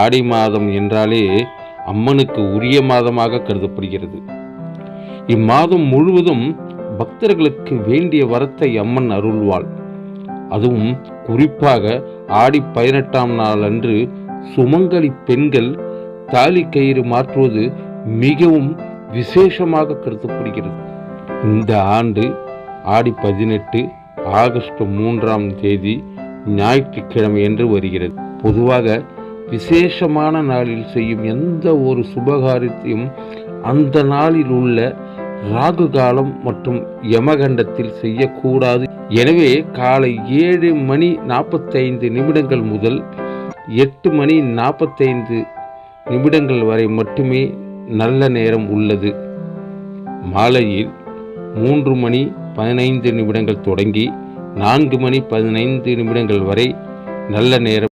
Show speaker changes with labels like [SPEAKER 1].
[SPEAKER 1] ஆடி மாதம் என்றாலே அம்மனுக்கு உரிய மாதமாக கருதப்படுகிறது. இம்மாதம் முழுவதும் பக்தர்களுக்கு வேண்டிய வரத்தை அம்மன் அருள்வாள். அதுவும் குறிப்பாக ஆடி பதினெட்டாம் நாள் அன்று சுமங்கலி பெண்கள் தாலி கயிறு மாற்றுவது மிகவும் விசேஷமாக கருதப்படுகிறது. இந்த ஆண்டு ஆடி பதினெட்டு ஆகஸ்ட் மூன்றாம் தேதி ஞாயிற்றுக்கிழமை என்று வருகிறது. பொதுவாக விசேஷமான நாளில் செய்யும் எந்த ஒரு சுபகாரியத்தையும் அந்த நாளில் உள்ள ராகு காலம் மற்றும் யமகண்டத்தில் செய்யக்கூடாது. எனவே காலை ஏழு மணி நாற்பத்தைந்து நிமிடங்கள் முதல் எட்டு மணி நாற்பத்தைந்து நிமிடங்கள் வரை மட்டுமே நல்ல நேரம் உள்ளது. மாலையில் மூன்று மணி பதினைந்து நிமிடங்கள் தொடங்கி நான்கு மணி பதினைந்து நிமிடங்கள் வரை நல்ல நேரம்